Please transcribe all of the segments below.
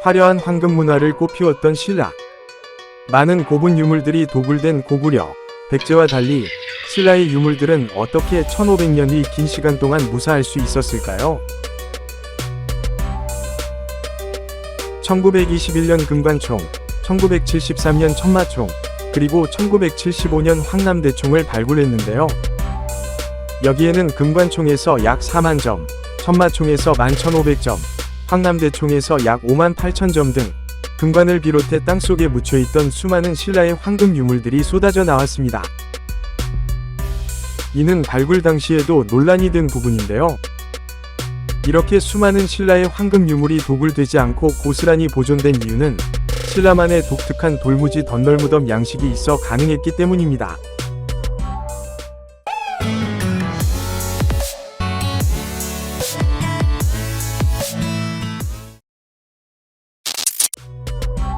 화려한 황금 문화를 꽃피웠던 신라. 많은 고분 유물들이 도굴된 고구려, 백제와 달리 신라의 유물들은 어떻게 1500년이 긴 시간 동안 무사할 수 있었을까요? 1921년 금관총, 1973년 천마총, 그리고 1975년 황남대총을 발굴했는데요. 여기에는 금관총에서 약 4만 점, 천마총에서 11,500점, 황남대총에서 약 5만 8천 점 등 금관을 비롯해 땅속에 묻혀있던 수많은 신라의 황금 유물들이 쏟아져 나왔습니다. 이는 발굴 당시에도 논란이 된 부분인데요. 이렇게 수많은 신라의 황금 유물이 도굴되지 않고 고스란히 보존된 이유는 신라만의 독특한 돌무지 덧널 무덤 양식이 있어 가능했기 때문입니다.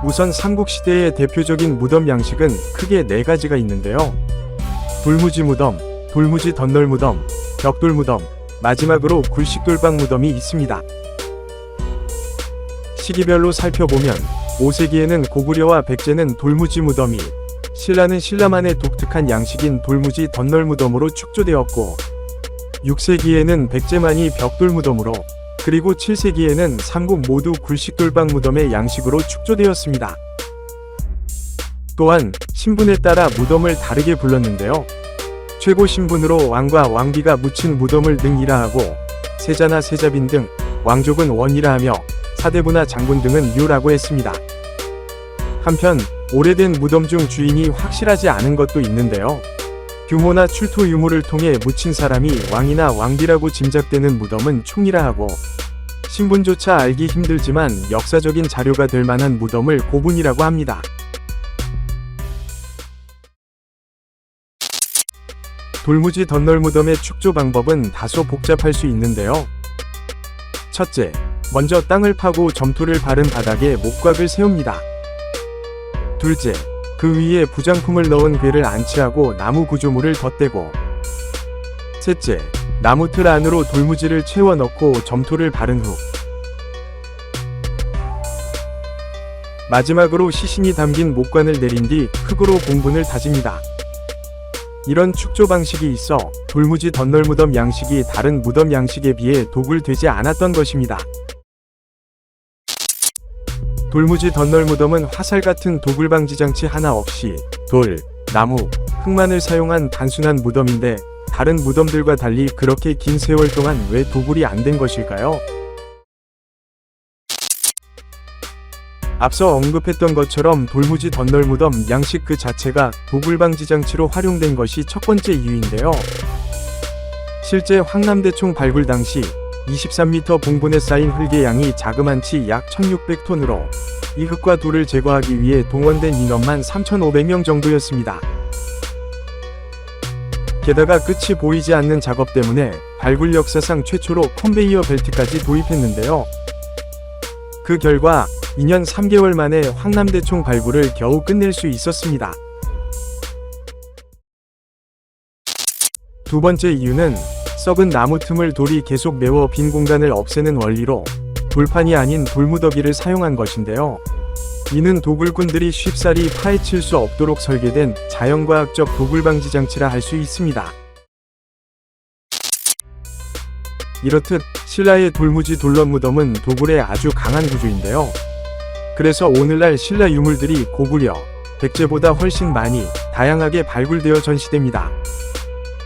우선 삼국시대의 대표적인 무덤 양식은 크게 네 가지가 있는데요. 돌무지 무덤, 돌무지 덧널 무덤, 벽돌 무덤, 마지막으로 굴식돌방 무덤이 있습니다. 시기별로 살펴보면 5세기에는 고구려와 백제는 돌무지 무덤이, 신라는 신라만의 독특한 양식인 돌무지 덧널 무덤으로 축조되었고, 6세기에는 백제만이 벽돌 무덤으로, 그리고 7세기에는 삼국 모두 굴식돌방 무덤의 양식으로 축조되었습니다. 또한 신분에 따라 무덤을 다르게 불렀는데요. 최고 신분으로 왕과 왕비가 묻힌 무덤을 능이라 하고 세자나 세자빈 등 왕족은 원이라 하며 사대부나 장군 등은 유라고 했습니다. 한편 오래된 무덤 중 주인이 확실하지 않은 것도 있는데요. 규모나 출토 유물을 통해 묻힌 사람이 왕이나 왕비라고 짐작되는 무덤은 총이라 하고 신분조차 알기 힘들지만 역사적인 자료가 될 만한 무덤을 고분이라고 합니다. 돌무지 덧널 무덤의 축조 방법은 다소 복잡할 수 있는데요. 첫째, 먼저 땅을 파고 점토를 바른 바닥에 목곽을 세웁니다. 둘째, 그 위에 부장품을 넣은 괴를 안치하고 나무 구조물을 덧대고 셋째, 나무 틀 안으로 돌무지를 채워 넣고 점토를 바른 후 마지막으로 시신이 담긴 목관을 내린 뒤 흙으로 공분을 다집니다. 이런 축조 방식이 있어 돌무지 덧널 무덤 양식이 다른 무덤 양식에 비해 도굴되지 않았던 것입니다. 돌무지 덧널 무덤은 화살 같은 도굴 방지 장치 하나 없이 돌, 나무, 흙만을 사용한 단순한 무덤인데 다른 무덤들과 달리 그렇게 긴 세월 동안 왜 도굴이 안 된 것일까요? 앞서 언급했던 것처럼 돌무지 덧널 무덤 양식 그 자체가 도굴 방지 장치로 활용된 것이 첫 번째 이유인데요. 실제 황남대총 발굴 당시 23m 봉분에 쌓인 흙의 양이 자그만치 약 1600톤으로 이 흙과 돌을 제거하기 위해 동원된 인원만 3500명 정도였습니다. 게다가 끝이 보이지 않는 작업 때문에 발굴 역사상 최초로 컨베이어 벨트까지 도입했는데요. 그 결과 2년 3개월 만에 황남대총 발굴을 겨우 끝낼 수 있었습니다. 두 번째 이유는 썩은 나무 틈을 돌이 계속 메워 빈 공간을 없애는 원리로 돌판이 아닌 돌무더기를 사용한 것인데요. 이는 도굴꾼들이 쉽사리 파헤칠 수 없도록 설계된 자연과학적 도굴 방지 장치라 할 수 있습니다. 이렇듯 신라의 돌무지 돌런 무덤은 도굴에 아주 강한 구조인데요. 그래서 오늘날 신라 유물들이 고구려, 백제보다 훨씬 많이 다양하게 발굴되어 전시됩니다.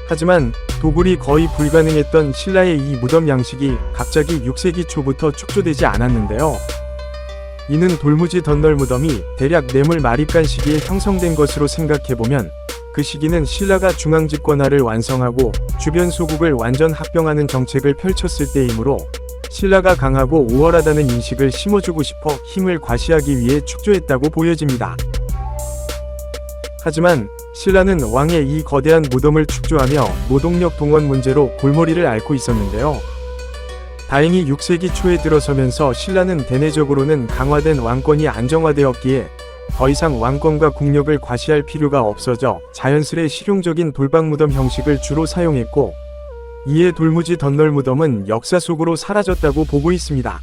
하지만 도굴이 거의 불가능했던 신라의 이 무덤 양식이 갑자기 6세기 초부터 축조되지 않았는데요. 이는 돌무지 덧널 무덤이 대략 뇌물 마립간 시기에 형성된 것으로 생각해보면 그 시기는 신라가 중앙 집권화를 완성하고 주변 소국을 완전 합병하는 정책을 펼쳤을 때이므로 신라가 강하고 우월하다는 인식을 심어주고 싶어 힘을 과시하기 위해 축조했다고 보여집니다. 하지만 신라는 왕의 이 거대한 무덤을 축조하며 노동력 동원 문제로 골머리를 앓고 있었는데요. 다행히 6세기 초에 들어서면서 신라는 대내적으로는 강화된 왕권이 안정화되었기에 더 이상 왕권과 국력을 과시할 필요가 없어져 자연스레 실용적인 돌방 무덤 형식을 주로 사용했고 이에 돌무지 덧널 무덤은 역사 속으로 사라졌다고 보고 있습니다.